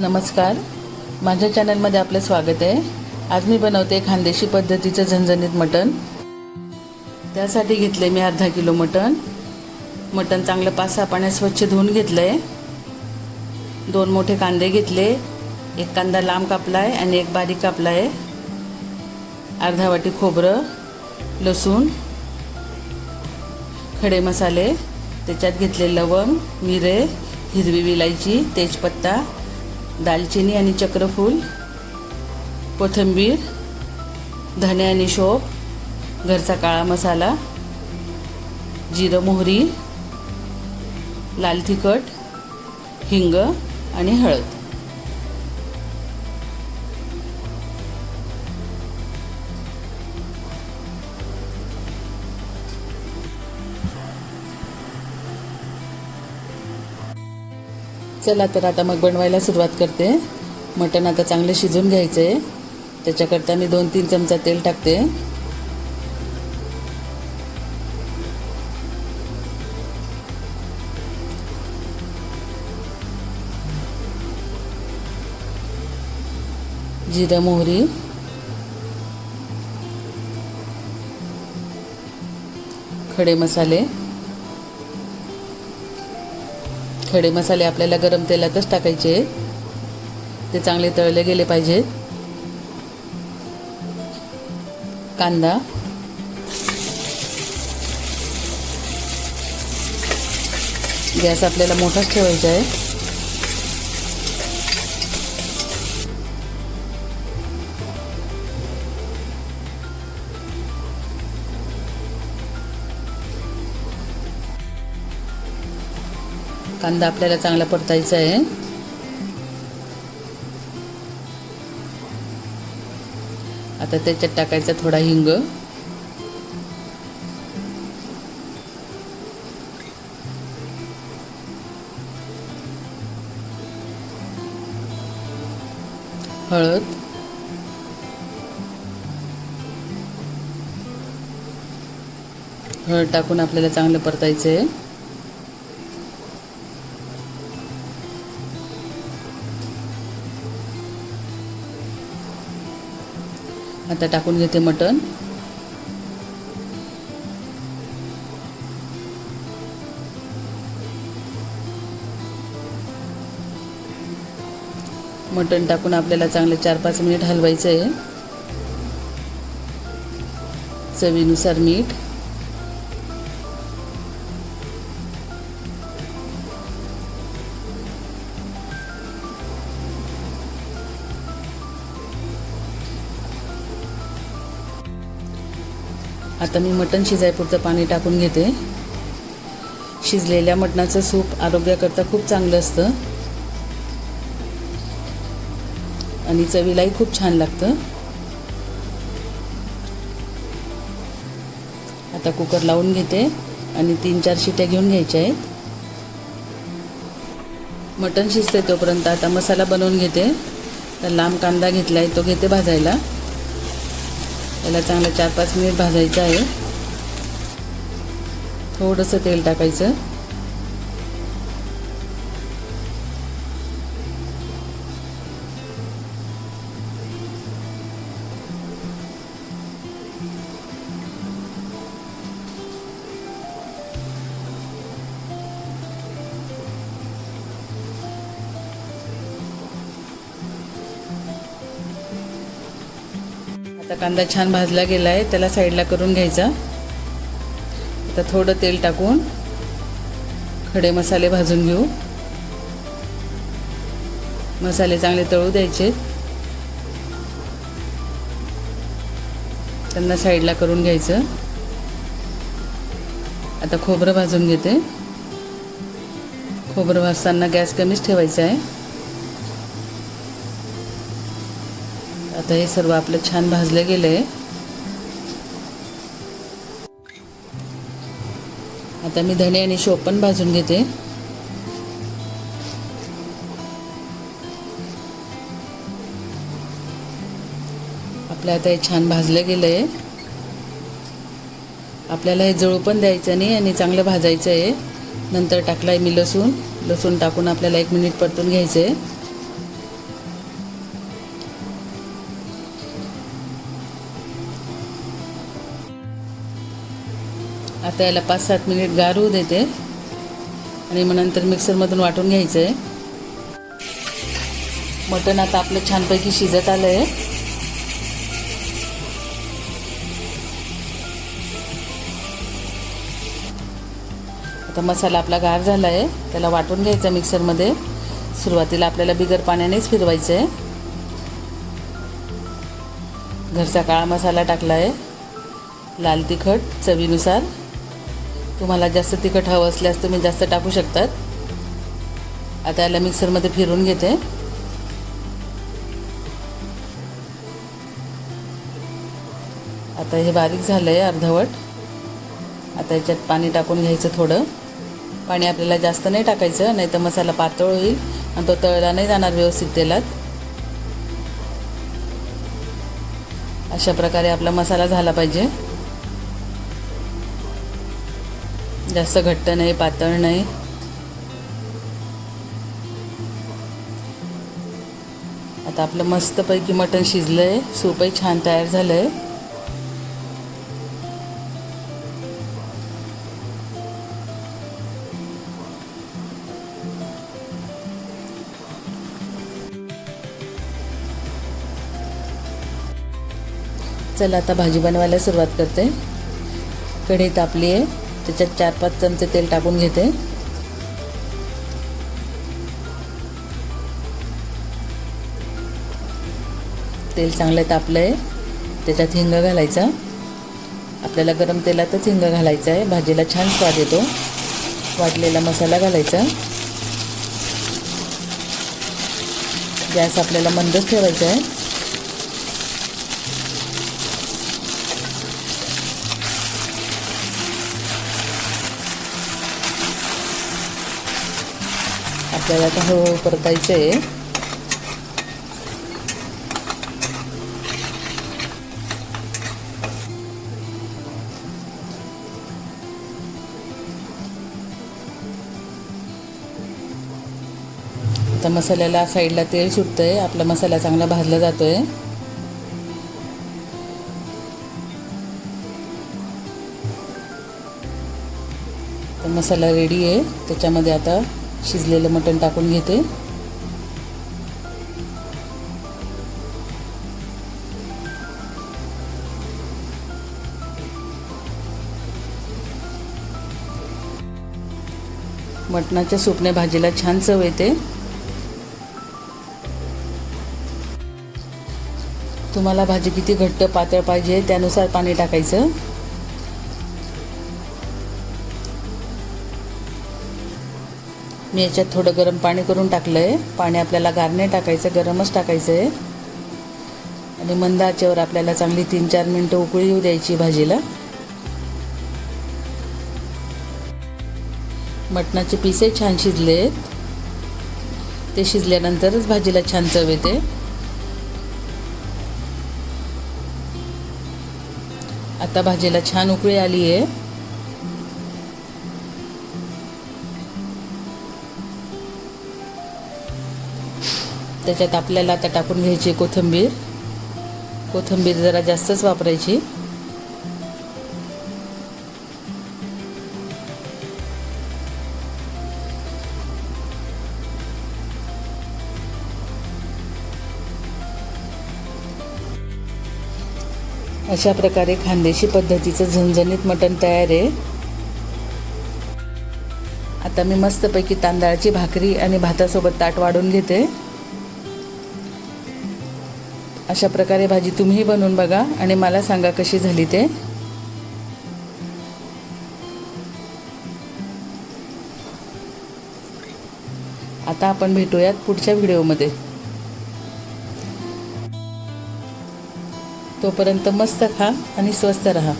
नमस्कार. माझ्या चॅनलमध्ये आपलं स्वागत आहे. आज मी बनवते खानदेशी पद्धतीचं झणझणीत मटण. त्यासाठी घेतले मी अर्धा किलो मटण. मटण चांगलं पाच सहा पाण्यात स्वच्छ धुवून घेतलं आहे दोन मोठे कांदे घेतले. एक कांदा लांब कापला आहे आणि एक बारीक कापला आहे अर्धा वाटी खोबरं लसूण खडे मसाले त्याच्यात घेतले लवंग मिरे हिरवी विलायची तेजपत्ता दालचिनी आणि चक्रफूल कोथिंबीर धने आणि शोप घरचा काळा मसाला जिरं मोहरी लाल तिखट हिंग आणि हळद. चला तर आता मग बनवायला सुरुवात करते. मटण आता चांगलं शिजून घ्यायचं आहे त्याच्याकरता मी दोन तीन चमचा तेल टाकते. जिरं मोहरी. खडे मसाले. खडे मसाले आपल्याला गरम तेलातच टाकायचे. ते चांगले तळले गेले पाहिजेत कांदा. गॅस आपल्याला मोठाच ठेवायचा आहे. कांदा आपल्याला चांगला परतायचा आहे. आता त्याच्यात टाकायचा थोडा हिंग. हळद. हळद टाकून आपल्याला चांगलं परतायचं आहे. आता टाकून घेते मटण. मटण टाकून आपल्याला चांगले चार पाच मिनिट हलवायचं आहे चवीनुसार मीठ. आता मी मटण शिजायपुरतं पाणी टाकून घेते. शिजलेल्या मटणाचं सूप आरोग्याकरता खूप चांगलं असतं. आणि चवीलाही खूप छान लागतं. आता कुकर लावून घेते आणि तीन चार शिट्या घेऊन घ्यायच्या आहेत. मटण शिजते तोपर्यंत आता मसाला बनवून घेते. तर लांब कांदा घेतला आहे तो घेते भाजायला. याला चांगलं चार पाच मिनिट भाजायचं आहे. थोडंसं तेल टाकायचं. आता कांदा छान भाजला गेला आहे त्याला साईडला करून घ्यायचा. आता थोडं तेल टाकून खडे मसाले भाजून घेऊ. मसाले चांगले तळू द्यायचे. त्यांना साईडला करून घ्यायचं. आता खोबरं भाजून घेते. खोबरं भाजताना गॅस कमीच ठेवायचा आहे. आता हे सर्व आपलं छान भाजलं गेलं आहे आता मी धणे आणि शो पण भाजून घेते. आपलं आता हे छान भाजलं गेलं आहे आपल्याला हे जळू पण द्यायचं नाही आणि चांगलं भाजायचं आहे नंतर टाकलं आहे मी लसूण. लसूण टाकून आपल्याला एक मिनिट परतून घ्यायचं आहे आता याला पाच सात मिनिट गार होऊ देते. आणि मग नंतर मिक्सरमधून वाटून घ्यायचं आहे मटण आता आपलं छानपैकी शिजत आलं आहे आता मसाला आपला गार झाला आहे त्याला वाटून घ्यायचा मिक्सरमध्ये. सुरुवातीला आपल्याला बिगर पाण्यानेच फिरवायचं आहे घरचा काळा मसाला टाकला आहे लाल तिखट चवीनुसार. तुम्हाला जास्त तिखट हवं असल्यास तुम्ही जास्त टाकू शकतात. आता याला मिक्सरमध्ये फिरून घेते. आता हे बारीक झालं आहे अर्धवट. आता याच्यात पाणी टाकून घ्यायचं थोडं. पाणी आपल्याला जास्त नाही टाकायचं नाही तर मसाला पातळ होईल आणि तो तळला नाही जाणार व्यवस्थित तेलात. अशा प्रकारे आपला मसाला झाला पाहिजे. जास्त घट्ट नाही पातळ नाही. आता आपलं मस्तपैकी मटण शिजलं आहे सूपही छान तयार झालं आहे चला आता भाजी बनवायला सुरुवात करते. कढई तापली आहे त्याच्यात चार पाच चमचे तेल टाकून घेते. तेल चांगलं तापलं आहे त्याच्यात हिंग घालायचा. आपल्याला गरम तेलातच हिंग घालायचं आहे. भाजीला छान स्वाद येतो. वाटलेला मसाला घालायचा. गॅस आपल्याला मंदच ठेवायचा आहे. आपल्याला आता हळूहळू परतायचं आहे. आता मसाल्याला साईडला तेल सुटतं आहे आपला मसाला चांगला भाजला जातो आहे तर मसाला रेडी आहे. त्याच्यामध्ये आता शिजलेलं मटण टाकून घेते. मटणाच्या सूपने भाजीला छान चव येते. तुम्हाला भाजी किती घट्ट पातळ पाहिजे त्यानुसार पाणी टाकायचं. मी याच्यात थोडं गरम पाणी करून टाकलं आहे पाणी आपल्याला गार नाही टाकायचं गरमच टाकायचं आहे आणि मंद आचेवर आपल्याला चांगली तीन चार मिनटं उकळी येऊ द्यायची भाजीला. मटणाचे पिसे छान शिजले आहेत ते शिजल्यानंतरच भाजीला छान चव येते. आता भाजीला छान उकळी आली आहे त्याच्यात आपल्याला आता टाकून घ्यायची कोथिंबीर. कोथिंबीर जरा जास्तच वापरायची. अशा प्रकारे खानदेशी पद्धतीचं झणझणीत मटण तयार आहे. आता मी मस्तपैकी तांदळाची भाकरी आणि भातासोबत ताट वाढून घेते. अशा प्रकारे भाजी तुम्ही बनवून बघा आणि मला सांगा कशी झाली ते. आता आपण भेटूयात पुढच्या व्हिडिओमध्ये. तोपर्यंत मस्त खा आणि स्वस्त रहा.